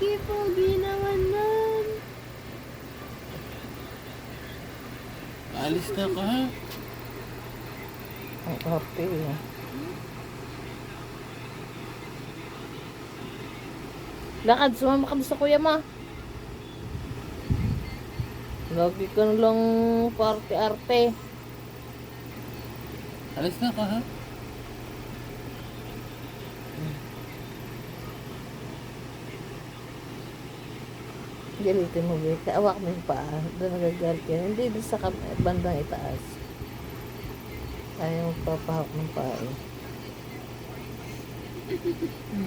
Pogi-pogi naman nun. Alis na ka ha. Ang arte eh. Lakad, sumama ka sa kuya mo. Lagi ka lang parte-arte. Alis na ka ha. Galitin mo, Vic. Awak mo yung paa. Doon nagagalit yan. Hindi doon sa bandang itaas. Ayaw magpapahawak ng paa eh.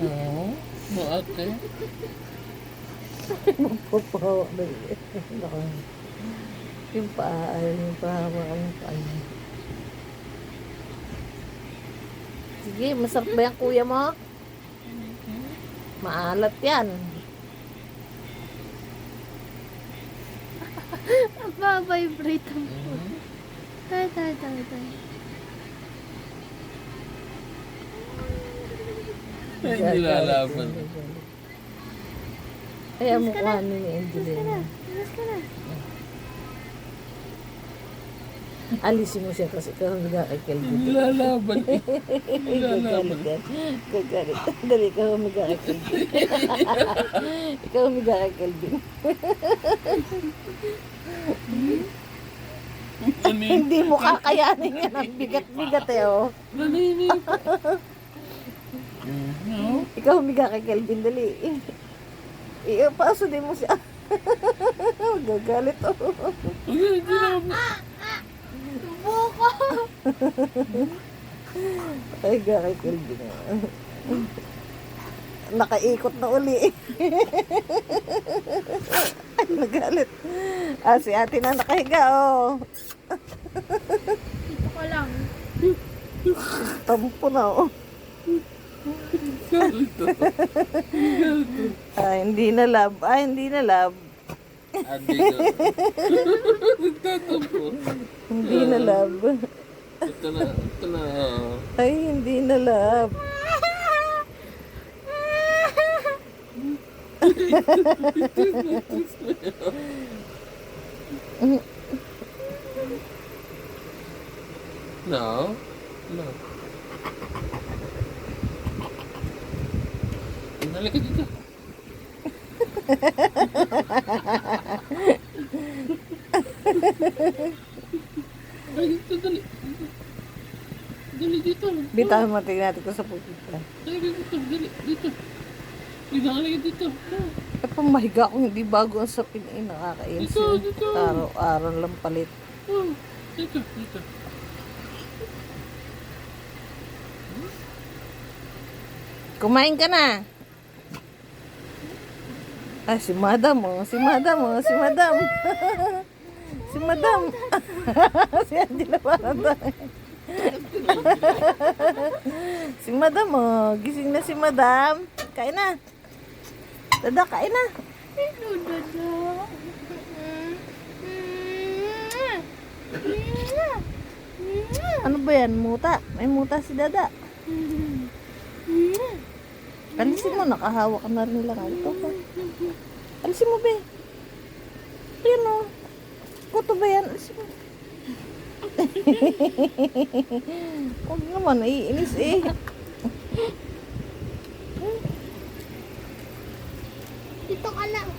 No. No ate. Magpapahawak na. Naka. Yung paa, ayaw yung pahawak ng paa. Sige, masarap ba yung kuya mo? Maalat yan. Nagpa-vibrate ang puto. Tay, tay, tay, tay. Ay, Hindi lalaban. Kaya mukha ni Angelina. Alas ka na. Alisin mo siya kasi ikaw ang Kelvin. Hindi lalaban. Lalaban. Gagalit. Dali, ikaw ang kay Kelvin. ikaw ang. Ano yun? Hindi mo kakayanin yan. Ang bigat-bigat eh, oh. Naninip. Mm, No. Ikaw ang kay Kelvin. Dali. Iyo, paso din mo siya. Gagalit, oh. Hindi na. Buko! Ay, kay Kelvin. Nakaikot na uli. Ay, nagalit. Ah, si ate na nakahiga, oh. Dito ka lang. Tampo na, oh. Ganito. Ah, hindi na love. Ah, hindi na love. Ka. Nagtatampo. Hindi na love. Ito na, ito na. Ay, hindi na love. No. No. Halika dito. Ay, dito, dali. Dali dito. Bitahan mo, tingnan natin kung sa pupunta. Dali dito, dali dito. Dito, halika dito. Eh, pamahiga ko, hindi bago ang sapin. Ay, nakakainis. Dito, yun. dito. Araw-araw lang palit. Oh, dito, dito. Kumain ka na. Ah, si madam, oh. Si madam, oh. Si madam. si madam. si Angela parang. si madam, oh. Gising na si madam. Kain na. Dada, kain na. Hello, Dada. Ano ba yan? Muta. May muta si Dada. Alisin mo, nakahawak ka na rin lang. Ito pa. Alisin mo, be. Ayan o. Kuto ba yan? Alisin mo. Huwag naman, naiinis eh. Dito ka lang.